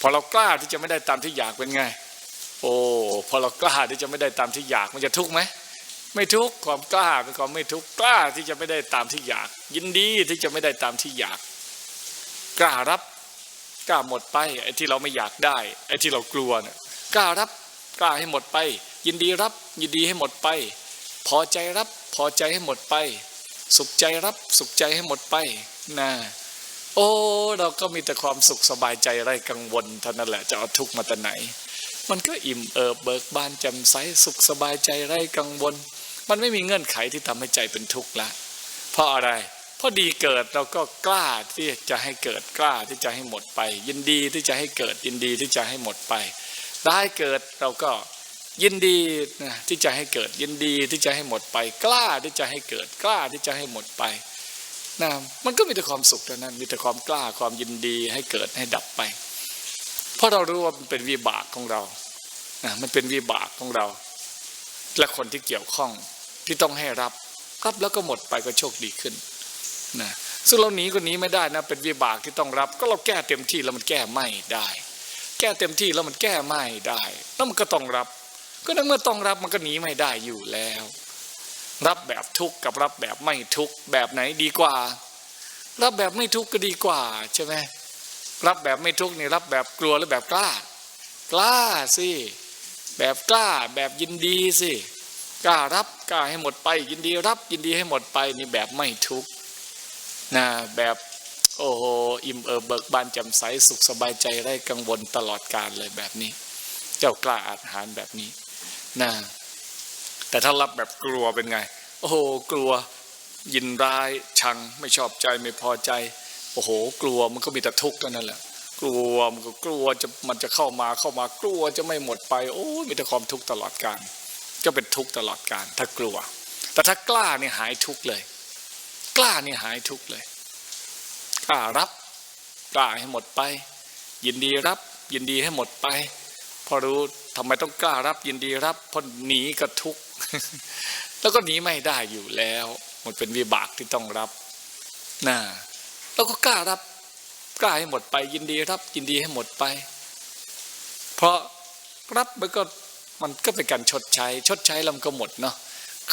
พอเรากล้าที่จะไม่ได้ตามที่อยากเป็นไง โอ้พอเรากล้าที่จะไม่ได้ตามที่อยากมันจะทุกข์ไหมไม่ทุกข์ความกล้าเป็นความไม่ทุกข์กล้าที่จะไม่ได้ตามที่อยาก ยินดีที่จะไม่ได้ตามที่อยาก กล้ารับกล้าหมดไปไอ้ที่เราไม่อยากได้ ไอ้ที่เรากลัวเนี่ยกล้ารับกล้าให้หมดไป ยินดีรับยินดีให้หมดไป พอใจรับพอใจให้หมดไป สุขใจรับสุขใจให้หมดไปนะ โอ้ เราก็มีแต่ความสุขสบายใจไร้กังวลเท่านั้นแหละจะเอาทุกข์มาแต่ไหน มันก็อิ่มเอิบเบิกบานแจ่มใสสุขสบายใจไร้กังวล มันไม่มีเงื่อนไขที่ทำให้ใจเป็นทุกข์ละเพราะอะไรเพราะดีเกิดเราก็กล้าที่จะให้เกิดกล้าที่จะให้หมดไป ยินดีที่จะให้เกิดยินดีที่จะให้หมดไปร้เกิดเราก็ยินดีที่จะให้เกิดยินดีที่จะให้หมดไป กล้าที่จะให้เกิดกล้าที่จะให้หมดไป นะมันก็มีแต่ความสุขเท่านั้น มีแต่ความกล้าความยินดีให้เกิดให้ดับไป เพราะเรารู้ว่ามันเป็นวิบากของเรานะมันเป็นวิบากของเรา และคนที่เกี่ยวข้องที่ต้องให้รับรับแล้วก็หมดไปก็โชคดีขึ้นนะซึ่งเราหนีก็หนีไม่ได้นะ เป็นวิบากที่ต้องรับ ก็เราแก้เต็มที่แล้วมันแก้ไม่ได้ แก้เต็มที่แล้วมันแก้ไม่ได้แล้วมันก็ต้องรับ ก็ในเมื่อต้องรับมันก็หนีไม่ได้อยู่แล้ว รับแบบทุกข์กับรับแบบไม่ทุกข์แบบไหนดีกว่า รับแบบไม่ทุกข์ก็ดีกว่าใช่ไหมรับแบบไม่ทุกข์นี่รับแบบกลัวหรือแบบกล้า กล้าสิแบบกล้าแบบยินดีสิกล้ารับกล้าให้หมดไป ยินดีรับยินดีให้หมดไปนี่แบบไม่ทุกข์นะแบบโอ้โหอิ่มเอิบเบิกบานแจ่มใสสุขสบายใจไร้กังวลตลอดกาลเลยแบบนี้ เจ้ากล้าอาหารแบบนี้นะ แต่ถ้ารับแบบกลัวเป็นไง โอ้โหกลัว ยินร้ายชังไม่ชอบใจไม่พอใจ โอ้โห กลัวมันก็มีแต่ทุกข์เท่านั้นแหละกลัวมันก็กลัวจะมันจะเข้ามาเข้ามากลัวจะไม่หมดไป โอ้มีแต่ความทุกข์ตลอดกาลก็เป็นทุกข์ตลอดกาลถ้ากลัว แต่ถ้ากล้าเนี่ยหายทุกข์เลย กล้าเนี่ยหายทุกข์เลยกล้ารับกล้าให้หมดไป ยินดีรับยินดีให้หมดไปพอรู้ทำไมต้องกล้ารับยินดีรับเพราะหนีก็ทุกข์ แล้วก็หนีไม่ได้อยู่แล้วมันเป็นวิบากที่ต้องรับนะแล้วก็กล้ารับกล้าให้หมดไป ยินดีรับ ยินดีให้หมดไป เพราะรับมันก็มันก็เป็นการชดใช้ ชดใช้แล้วมันก็หมดเนาะ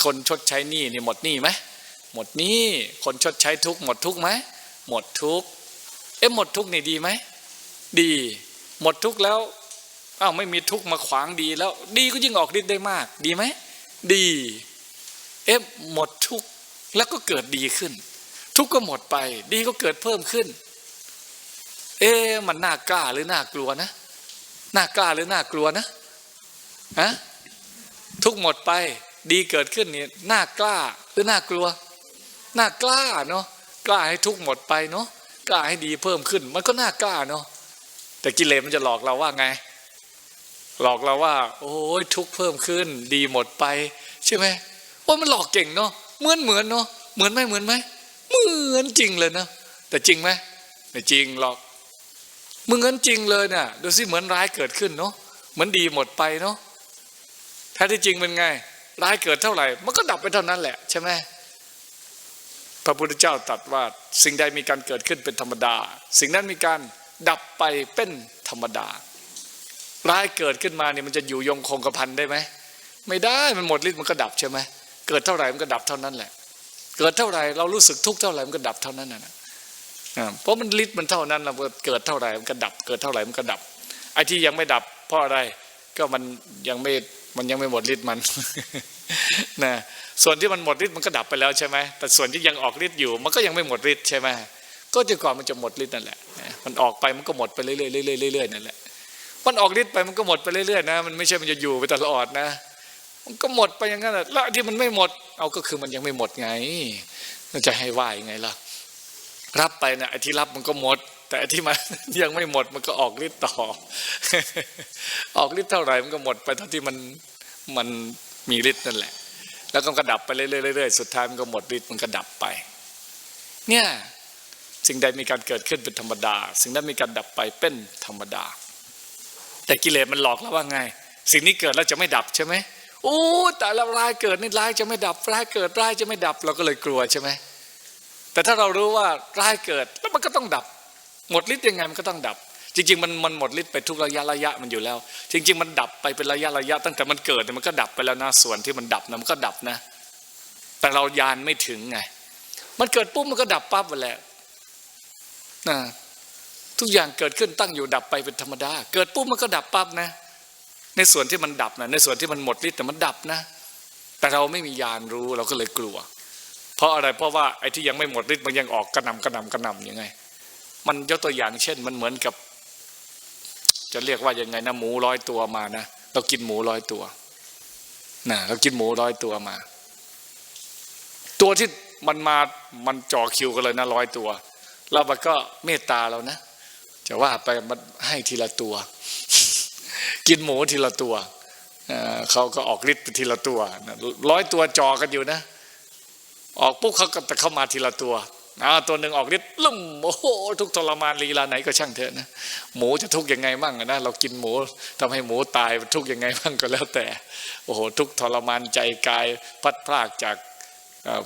คนชดใช้หนี้นี่หมดหนี้ไหมหมดหนี้คนชดใช้ทุกหมดทุกไหมหมดทุกเอ๊ะหมดทุกนี่ดีไหมดี หมดทุกแล้วอ้าวไม่มีทุกมาขวางดีแล้ว ดีก็ยิ่งออกฤทธิ์ได้มาก ดีไหม ดี เอ๊ะหมดทุกข์แล้วก็เกิดดีขึ้น ทุกข์ก็หมดไป ดีก็เกิดเพิ่มขึ้น เอ๊ะมันน่ากล้าหรือน่ากลัวนะน่ากล้าหรือน่ากลัวนะฮะทุกข์หมดไป ดีเกิดขึ้นนี่น่ากล้าหรือน่ากลัวน่ากล้าเนาะกล้าให้ทุกข์หมดไปเนาะกล้าให้ดีเพิ่มขึ้น มันก็น่ากล้าเนาะแต่กิเลสมันจะหลอกเราว่าไง หลอกเราว่า โอ้ยทุกเพิ่มขึ้น ดีหมดไป ใช่ไหมว่ามันหลอกเก่งเนาะเหมือนเหมือนเนาะเหมือนไหมเหมือนไหมเหมือนจริงเลยเนาะแต่จริงไหมไม่จริงหรอกเหมือนจริงเลยเนี่ยดูสิเหมือนร้ายเกิดขึ้นเนาะเหมือนดีหมดไปเนาะแท้ที่จริงเป็นไง ร้ายเกิดเท่าไหร่ มันก็ดับไปเท่านั้นแหละ ใช่ไหมพระพุทธเจ้าตรัสว่า สิ่งใดมีการเกิดขึ้นเป็นธรรมดา สิ่งนั้นมีการดับไปเป็นธรรมดา ร้ายเกิดขึ้นมาเนี่ยมันจะอยู่ยงคงกระพันได้ไหมไม่ได้มันหมดฤทธิ์มันก็ดับใช่ไหมเกิดเท่าไหร่มันก็ดับเท่านั้นแหละ เกิดเท่าไหร่เรารู้สึกทุกข์เท่าไหร่มันก็ดับเท่านั้นนะเพราะมันฤทธิ์มันเท่านั้นเราเกิดเท่าไหร่มันก็ดับ เกิดเท่าไหร่มันก็ดับไอ้ที่ยังไม่ดับ เพราะอะไรก็มันยังไม่มันยังไม่หมดฤทธิ์มันนะส่วนที่มันหมดฤทธิ์มันก็ดับไปแล้วใช่ไหมแต่ส่วนที่ยังออกฤทธิ์อยู่ มันก็ยังไม่หมดฤทธิ์ใช่ไหมก็จนกว่ามันจะหมดฤทธิ์นั่นแหละมันออกไปมันก็หมดไปเรื่อยๆเรื่อยๆเรื่อยๆนั่นแหละ มันออกฤทธิ์ไปมันก็หมดไปเรื่อยๆนะมันไม่ใช่มันจะอยู่ไปตลอดนะ มันก็หมดไปอย่างนั้นแหละแล้วที่มันไม่หมด เอาก็คือมันยังไม่หมดไงมันจะให้ว่ายังไงล่ะ รับไปนะไอ้ที่รับมันก็หมด แต่ที่มันยังไม่หมดมันก็ออกฤทธิ์ต่อ ออกฤทธิ์เท่าไหร่มันก็หมดไปเท่าที่มันมันมีฤทธิ์นั่นแหละ แล้วก็กระดับไปเรื่อยๆสุดท้ายมันก็หมดฤทธิ์มันก็ดับไป เนี่ยสิ่งใดมีการเกิดขึ้นเป็นธรรมดา สิ่งนั้นมีการดับไปเป็นธรรมดา แต่กิเลสมันหลอกเราว่าไง สิ่งนี้เกิดแล้วจะไม่ดับใช่ไหมโอ้แต่ละร้ายเกิดนี่ร้ายจะไม่ดับร้ายเกิดร้ายจะไม่ดับเราก็เลยกลัวใช่ไหมแต่ถ้าเรารู้ว่าร้ายเกิดแล้วมันก็ต้องดับ หมดฤทธิ์ยังไงมันก็ต้องดับ จริง ๆ มันมันหมดฤทธิ์ไปทุกระยะระยะมันอยู่แล้ว จริง ๆ มันดับไปเป็นระยะระยะ ตั้งแต่มันเกิดเนี่ยมันก็ดับไปแล้วนะส่วนที่มันดับนะมันก็ดับนะ แต่เรายานไม่ถึงไง มันเกิดปุ๊บมันก็ดับปั๊บไปแหละนะ ทุกอย่างเกิดขึ้นตั้งอยู่ดับไปเป็นธรรมดา เกิดปุ๊บมันก็ดับปั๊บนะ ในส่วนที่มันดับนะในส่วนที่มันหมดฤทธิ์แต่มันดับนะ แต่เราไม่มียานรู้เราก็เลยกลัว เพราะอะไรเพราะว่าไอ้ที่ยังไม่หมดฤทธิ์มันยังออกกระนำกระนำกระนำยังไง มันยกตัวอย่างเช่น มันเหมือนกับ จะเรียกว่ายังไงนะหมูร้อยตัวมานะเรากินหมูร้อยตัวนะเรากินหมูร้อยตัวมา ตัวที่มันมามันจ่อคิวกันเลยนะร้อยตัว แล้วมันก็เมตตาเรานะ จะว่าไปมันให้ทีละตัว กินหมูทีละตัวเเขาก็ออกฤทธิ์ทีละตัวร้อยตัวจอกันอยู่นะ ออกปุ๊บเขาก็แต่เข้ามาทีละตัวอาตัวหนึ่งออกฤทธิ์ลุ่มโอ้โหทุกทรมานลีลาไหนก็ช่างเถอะนะหมูจะทุกยังไงมั่งนะเรากินหมูทำให้หมูตายทุกยังไงมั่งก็แล้วแต่ โอ้โหทุกทรมานใจกายพัดพรากจาก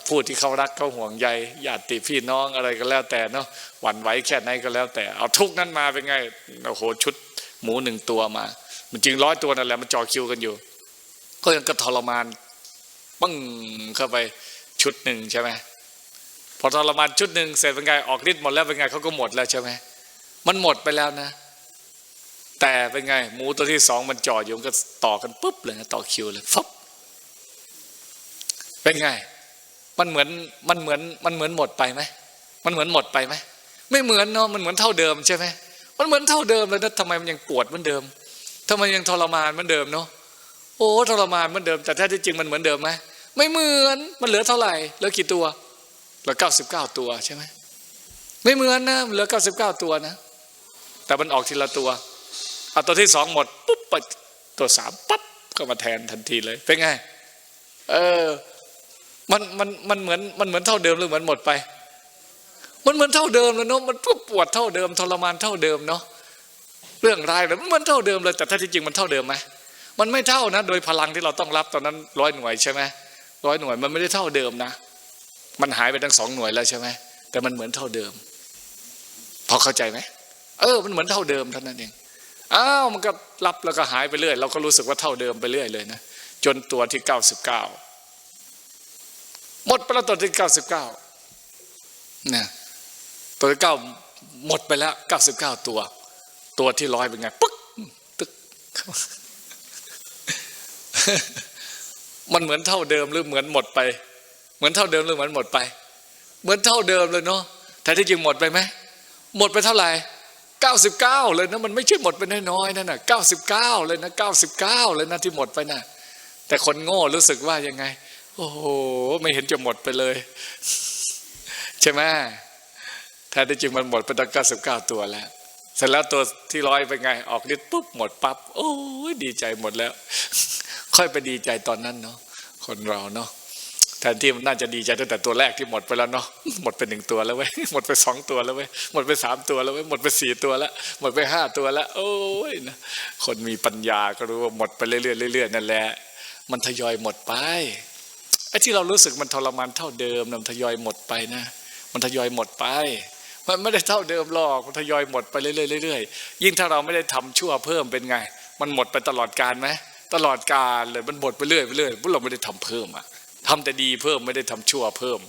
ผู้ที่เขารักเขาห่วงใยญาติพี่น้องอะไรก็แล้วแต่เนาะหวั่นไหวแค่ไหนก็แล้วแต่ เอาทุกนั้นมาเป็นไงโอ้โหชุดหมูหนึ่งตัวมา มันจริงร้อยตัวนั่นแหละมันจ่อคิวกันอยู่ ก็ยังก็ทรมานปึ้งเข้าไปชุดหนึ่งใช่ไหมพอทรมานชุดหนึ่งเสร็จเป็นไงออกฤทธิ์หมดแล้วเป็นไงเขาก็หมดแล้วใช่ไหมมันหมดไปแล้วนะ แต่เป็นไง หมูตัวที่สองมันจ่ออยู่มันก็ต่อกันปุ๊บเลยนะต่อคิวเลยฟับเป็นไง มันเหมือนมันเหมือนมันเหมือนหมดไปไหมมันเหมือนหมดไปไหมไม่เหมือนเนาะมันเหมือนเท่าเดิมใช่ไหมมันเหมือนเท่าเดิมเลยนะทำไมมันยังปวดเหมือนเดิมทำไมยังทรมานเหมือนเดิมเนาะโอ้ทรมานเหมือนเดิม แต่แท้ที่จริงมันเหมือนเดิมไหมไม่เหมือนมันเหลือเท่าไหร่เหลือกี่ตัวเหลือเก้าสิบเก้าตัวใช่ไหมไม่เหมือนนะเหลือเก้าสิบเก้าตัวนะ แต่มันออกทีละตัวเอาตัวที่สองหมดปุ๊บไปตัวสามปั๊บก็มาแทนทันทีเลยเป็นไง เออ มันมันมันเหมือนมันเหมือนเท่าเดิมหรือเหมือนหมดไป มันเหมือนเท่าเดิมเลยเนาะมันปวดเท่าเดิมทรมานเท่าเดิมเนาะเรื่องร้ายเลยมันเหมือนเท่าเดิมเลยแต่ถ้าที่จริงมันเท่าเดิมไหมมันไม่เท่านะ โดยพลังที่เราต้องรับตอนนั้นร้อยหน่วยใช่ไหมร้อยหน่วยมันไม่ได้เท่าเดิมนะ มันหายไปทั้งสองหน่วยแล้วใช่ไหมแต่มันเหมือนเท่าเดิม พอเข้าใจไหมเออ มันเหมือนเท่าเดิมเท่านั้นเองอ้าวมันก็รับแล้วก็หายไปเรื่อยเราก็รู้สึกว่าเท่าเดิมไปเรื่อยเลยนะจนตัวที่เก้าสิบเก้า หมดไปแล้วตัวที่เก้าสิบเก้านะตัวที่เก้าหมดไปแล้วเก้าสิบเก้าตัว ตัวที่ร้อยเป็นไงปึ๊กตึกมันเหมือนเท่าเดิมหรือเหมือนหมดไป เหมือนเท่าเดิมหรือเหมือนหมดไป เหมือนเท่าเดิมเลยเนาะแต่ที่จริงหมดไปไหมหมดไปเท่าไหร่เก้าสิบเก้าเลยนะมันไม่ใช่หมดไปน้อยๆนั่นน่ะเก้าสิบเก้าเลยนะเก้าสิบเก้าเลยนะที่หมดไปน่ะแต่คนโง่รู้สึกว่ายังไง โอ้โหไม่เห็นจะหมดไปเลย ใช่ไหมแท้ที่จริงมันหมดไปตั้งเก้าสิบเก้าตัวแล้วเสร็จแล้วตัวที่ร้อยเป็นไง ออกฤทธิ์ปุ๊บหมดปั๊บโอ้ยดีใจหมดแล้ว ค่อยไปดีใจตอนนั้นเนาะคนเราเนาะแทนที่มันน่าจะดีใจตั้งแต่ตัวแรกที่หมดไปแล้วเนาะหมดไปหนึ่งตัวแล้วเว้ยหมดไปสองตัวแล้วเว้ยหมดไปสามตัวแล้วเว้ยหมดไปสี่ตัวแล้วหมดไปห้าตัวแล้ว โอ้ยนะคนมีปัญญาก็รู้ว่าหมดไปเรื่อยๆเรื่อยๆนั่นแหละ มันทยอยหมดไป ไอ้ที่เรารู้สึกมันทรมานเท่าเดิมมันทยอยหมดไปนะ มันทยอยหมดไป มันไม่ได้เท่าเดิมหรอกมันทยอยหมดไปเรื่อยๆเรื่อยๆยิ่งถ้าเราไม่ได้ทำชั่วเพิ่มเป็นไง มันหมดไปตลอดการไหมตลอดการเลยมันหมดไปเรื่อยไปเรื่อยพวกเราไม่ได้ทำเพิ่มอะทำแต่ดีเพิ่มไม่ได้ทำชั่วเพิ่ม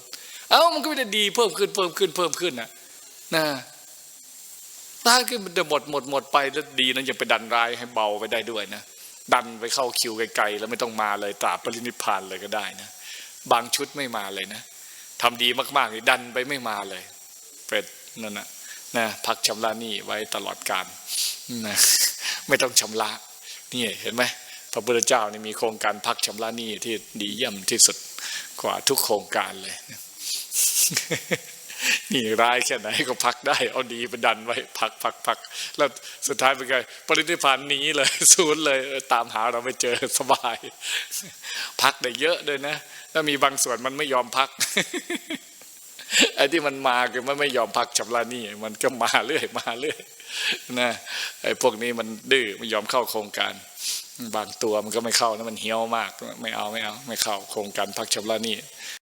เอ้ามันก็ไม่ได้ดีเพิ่มขึ้นเพิ่มขึ้นเพิ่มขึ้นนะนะร้าขึ้นมันจะหมดหมดหมดไปแล้วดีนั้นยังไปดันร้ายให้เบาไปได้ด้วยนะดันไปเข้าคิวไกลๆแล้วไม่ต้องมาเลยตราบปรินิพานเลยก็ได้นะ บางชุดไม่มาเลยนะทำดีมากๆนี่ดันไปไม่มาเลยเป็ดนั่นนะนะพักชำระหนี้ไว้ตลอดการนะไม่ต้องชำระนี่เห็นไหมพระพุทธเจ้านี่มีโครงการพักชำระหนี้ที่ดีเยี่ยมที่สุดกว่าทุกโครงการเลย นี่ร้ายแค่ไหนก็พักได้ เอาดีไปดันไว้พักพักพักแล้วสุดท้ายเป็นไงปรินิพพานหนีเลยศูนย์เลยตามหาเราไม่เจอสบาย พักได้เยอะเลยนะแล้วมีบางส่วนมันไม่ยอมพักไอ้ที่มันมาคือมันไม่ยอมพักชำระหนี้มันก็มาเรื่อยมาเรื่อยนะไอ้พวกนี้มันดื้อไม่ยอมเข้าโครงการ บางตัวมันก็ไม่เข้านะมันเหี้ยวมาก ไม่เอาไม่เอา ไม่เข้าโครงการพักชำระหนี้